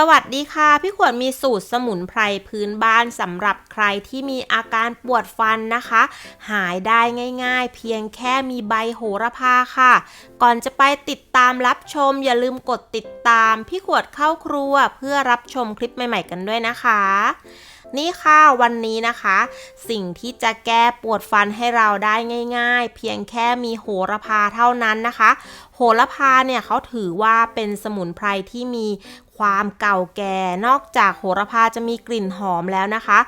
สวัสดีค่ะ พี่ขวดมีสูตรสมุนไพรพื้นบ้านสำหรับใครที่มีอาการปวดฟันนะคะ หายได้ง่าย ๆ เพียงแค่มีใบโหระพาค่ะ ก่อนจะไปติดตามรับชม อย่าลืมกดติดตาม พี่ขวดเข้าครัวเพื่อรับชมคลิปใหม่ ๆ กันด้วยนะคะนี่ค่ะวันนี้นะคะ สิ่งที่จะแก้ปวดฟันให้เราได้ง่าย ๆ เพียงแค่มีโหระพาเท่านั้นนะคะ โหโหระพาเนี่ยเขาถือว่าเป็นสมุนไพรที่มีความเก่าแก่ นอกจากโหระพาจะมีกลิ่นหอมแล้วนะคะ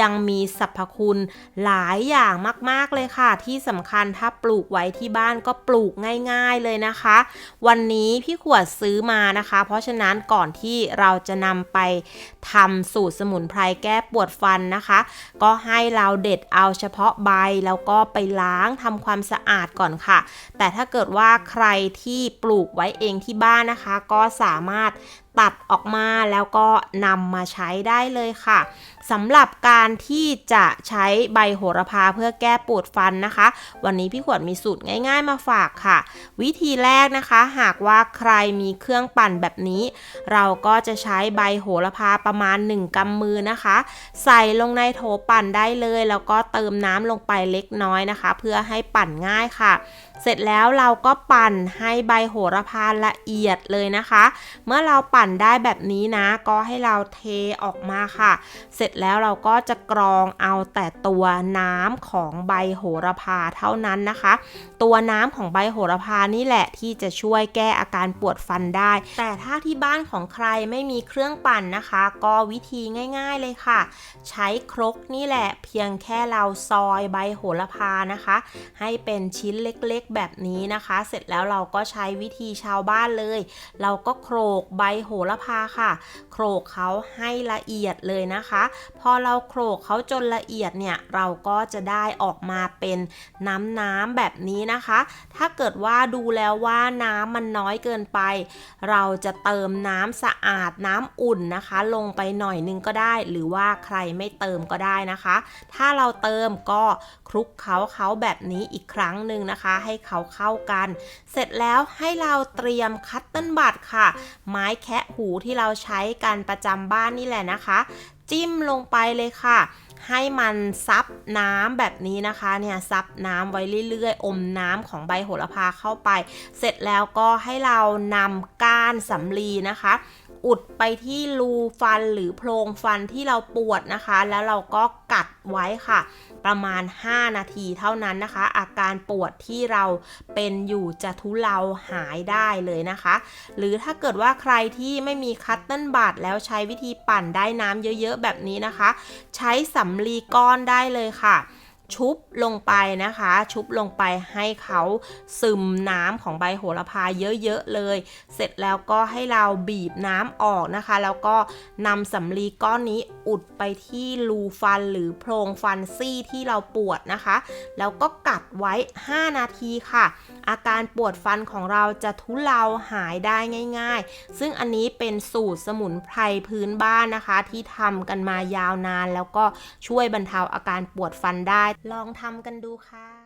ยังมีสรรพคุณหลายอย่างมากๆเลยค่ะ ที่สำคัญถ้าปลูกไว้ที่บ้านก็ปลูกง่าย ๆเลยนะคะ วันนี้พี่ขวดซื้อมานะคะ เพราะฉะนั้นก่อนที่เราจะนำไปทำสูตรสมุนไพรแก้ปวดฟันนะคะ ก็ให้เราเด็ดเอาเฉพาะใบแล้วก็ไปล้างทำความสะอาดก่อนค่ะ แต่ถ้าเกิดว่าใครที่ปลูกไว้เองที่บ้านนะคะ ก็สามารถ ตัดออกมาแล้วก็นำมาใช้ได้เลยค่ะสำหรับการที่จะใช้ใบโหระพาเพื่อแก้ปวดฟันนะคะ วันนี้พี่ขวดมีสูตรง่าย ๆ มาฝากค่ะ วิธีแรกนะคะ หากว่าใครมีเครื่องปั่นแบบนี้ เราก็จะใช้ใบโหระพาประมาณ 1กำมือนะคะ ใส่ลงในโถปั่นได้เลย แล้วก็เติมน้ำลงไปเล็กน้อยนะคะ เพื่อให้ปั่นง่ายค่ะ เสร็จแล้วเราก็ปั่นให้ใบโหระพาละเอียดเลยนะคะ เมื่อเราปั่นได้แบบนี้นะ ก็ให้เราเทออกมาค่ะ เสร็จแล้วเราก็จะกรองเอาแต่ตัวน้ำของใบโหระพาเท่านั้นนะคะ ตัวน้ำของใบโหระพานี่แหละที่จะช่วยแก้อาการปวดฟันได้ แต่ถ้าที่บ้านของใครไม่มีเครื่องปั่นนะคะ ก็วิธีง่าย ๆเลยค่ะ ใช้ครกนี่แหละเพียงแค่เราซอยใบโหระพานะคะ ให้เป็นชิ้นเล็กๆแบบนี้นะคะ เสร็จแล้วเราก็ใช้วิธีชาวบ้านเลย เราก็โขลกใบโหระพาค่ะ โขลกเขาให้ละเอียดเลยนะคะ พอเราโขลกเขาจนละเอียดเนี่ยเราก็จะได้ออกมาเป็นน้ำน้ำแบบนี้นะคะ ถ้าเกิดว่าดูแล้วว่าน้ำมันน้อยเกินไป เราจะเติมน้ำสะอาดน้ำอุ่นนะคะ ลงไปหน่อยนึงก็ได้ หรือว่าใครไม่เติมก็ได้นะคะ ถ้าเราเติมก็คลุกเขาเขาแบบนี้อีกครั้งหนึ่งนะคะ ให้เขาเข้ากัน เสร็จแล้วให้เราเตรียมคัตเติ้ลบัตค่ะ ไม้แคะหูที่เราใช้กันประจำบ้านนี่แหละนะคะ จิ้มลงไปเลยค่ะ ให้มันซับน้ำแบบนี้นะคะเนี่ยซับน้ำไว้เรื่อยๆ อมน้ำของใบโหระพาเข้าไป เสร็จแล้วก็ให้เรานำก้านสำลีนะคะ อุดไปที่รูฟันหรือโพรงฟันที่เราปวดนะคะ แล้วเราก็กัดไว้ค่ะ ประมาณ 5 นาทีเท่านั้นนะคะ อาการปวดที่เราเป็นอยู่จะทุเลาหายได้เลยนะคะ หรือถ้าเกิดว่าใครที่ไม่มีคัตเติ้ลบาดแล้วใช้วิธีปั่นได้น้ำเยอะๆแบบนี้นะคะ ใช้สำลีก้อนได้เลยค่ะ ชุบลงไปนะคะ ชุบลงไปให้เขาซึมน้ำของใบโหระพาเยอะๆเลย เสร็จแล้วก็ให้เราบีบน้ำออกนะคะ แล้วก็นำสำลีก้อนนี้อุดไปที่รูฟันหรือโพรงฟันซี่ที่เราปวดนะคะ แล้วก็กัดไว้ 5 นาทีค่ะ อาการปวดฟันของเราจะทุเลาหายได้ง่าย ๆ ซึ่งอันนี้เป็นสูตรสมุนไพรพื้นบ้านนะคะ ที่ทำกันมายาวนาน แล้วก็ช่วยบรรเทาอาการปวดฟันได้ ลองทำกันดูค่ะ